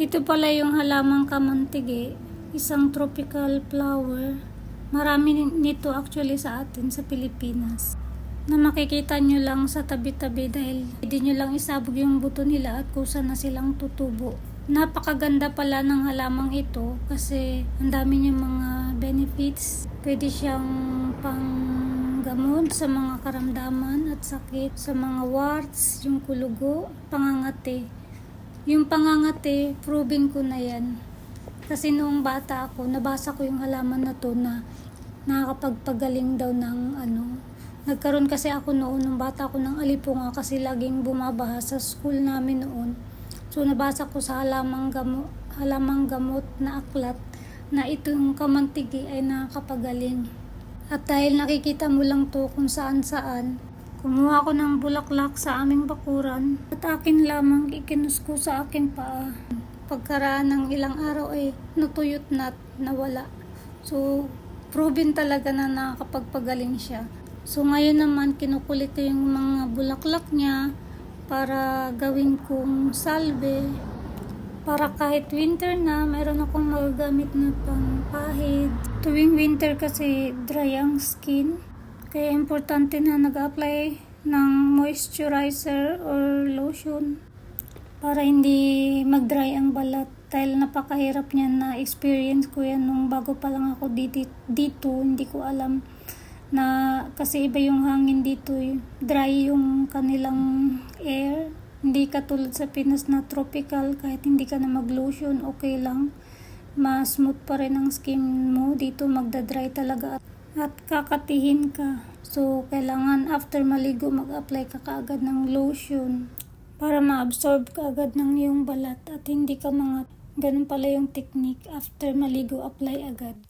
Ito pala yung halamang kamantige, isang tropical flower. Marami nito actually sa atin sa Pilipinas. Na makikita nyo lang sa tabi-tabi dahil hindi nyo lang isabog yung buto nila at kusa na silang tutubo. Napakaganda pala ng halamang ito kasi ang dami niyang mga benefits. Pwede siyang panggamot sa mga karamdaman at sakit, sa mga warts, yung kulugo, pangangati. Yung pangangati, proving ko na yan. Kasi noong bata ako, nabasa ko yung halaman na to na nakakapagpagaling daw ng ano. Nagkaroon kasi ako noon, nung bata ako ng alipunga kasi laging bumabaha sa school namin noon. So nabasa ko sa halamang gamot, halamang gamot na aklat na itong kamantigi ay nakakapagaling. At dahil nakikita mo lang to kung saan saan, Kumuha ko ng bulaklak sa aming bakuran at akin lamang ikinus ko sa aking paa. Pagkaraan ng ilang araw ay natuyot na at nawala. So, proven talaga na nakakapagpagaling siya. So, ngayon naman kinukulit ko yung mga bulaklak niya para gawin kong salve. Para kahit winter na, mayroon akong magagamit na pangpahid. Tuwing winter kasi dry ang skin. Kaya importante na nag-apply ng moisturizer or lotion para hindi mag-dry ang balat. Dahil napakahirap niyan na experience ko yan nung bago pa lang ako dito, dito hindi ko alam na kasi iba yung hangin dito, dry yung kanilang air. Hindi katulad sa Pinas na tropical, kahit hindi ka na mag-lotion, okay lang. Mas smooth pa rin ang skin mo. Dito magda-dry talaga at kakatihin ka. So, kailangan after maligo, mag-apply ka kaagad ng lotion para ma-absorb ka agad ng iyong balat at hindi ka mga ganun pala yung technique after maligo, apply agad.